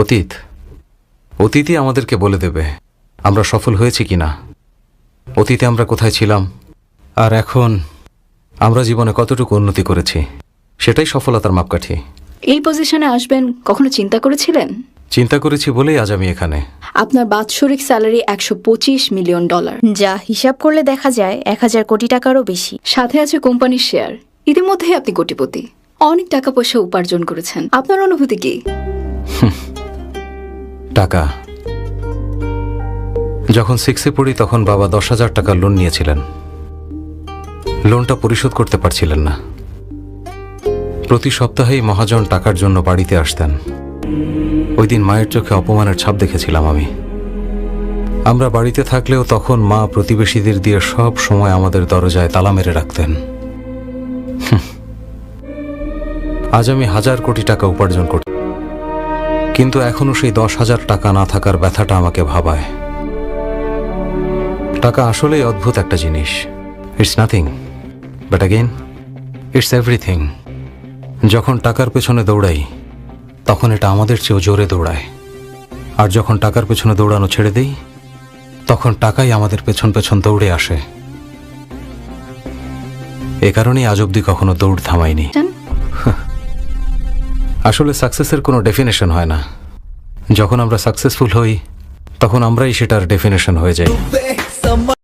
অতীত অতীতই আমাদেরকে বলে দেবে আমরা সফল হয়েছি কি না অতীতে আমরা কোথায় ছিলাম? আর এখন আমরা জীবনে কতটুকু উন্নতি করেছি? সেটাই সফলতার মাপকাঠি। এই পজিশনে আসবেন কখনো চিন্তা করেছিলেন? চিন্তা করেছি বলেই আজ আমি এখানে। আপনার বাৎসরিক স্যালারি একশো পঁচিশ মিলিয়ন ডলার। যা হিসাব করলে দেখা যায় এক হাজার কোটি টাকারও বেশি। সাথে আছে কোম্পানির শেয়ার। ইতিমধ্যেই আপনি কোটিপতি। অনেক টাকা পয়সা উপার্জন করেছেন। আপনার অনুভূতি কি? টাকা। যখন সিক্সে পড়ি তখন বাবা দশ হাজার টাকা লোন নিয়েছিলেন। লোনটা পরিশোধ করতে পারছিলেন না। প্রতি সপ্তাহেই মহাজন টাকার জন্য বাড়িতে আসতেন। ওই দিন মায়ের চোখে অপমানের ছাপ দেখেছিলাম আমি। আমরা বাড়িতে থাকলেও তখন মা প্রতিবেশীদের দিয়ে সব সময় আমাদের দরজায় তালা মেরে রাখতেন। আজ আমি হাজার কোটি টাকা উপার্জন করি কিন্তু এখনও সেই দশ হাজার টাকা না থাকার ব্যথাটা আমাকে ভাবায়। টাকা আসলেই অদ্ভুত একটা জিনিস। It's nothing but again it's everything যখন টাকার পেছনে দৌড়াই, তখন এটা আমাদের চেয়েও জোরে দৌড়ায়। আর যখন টাকার পেছনে দৌড়ানো ছেড়ে দিই, তখন টাকাই আমাদের পেছন পেছন দৌড়ে আসে। এ কারণেই আজ অব্দি কখনো দৌড় থামাইনি? আসলে সাকসেসের কোনো ডেফিনেশন হয় না। যখন আমরা সাকসেসফুল হই, তখন আমরাই সেটার ডেফিনেশন হয়ে যাই।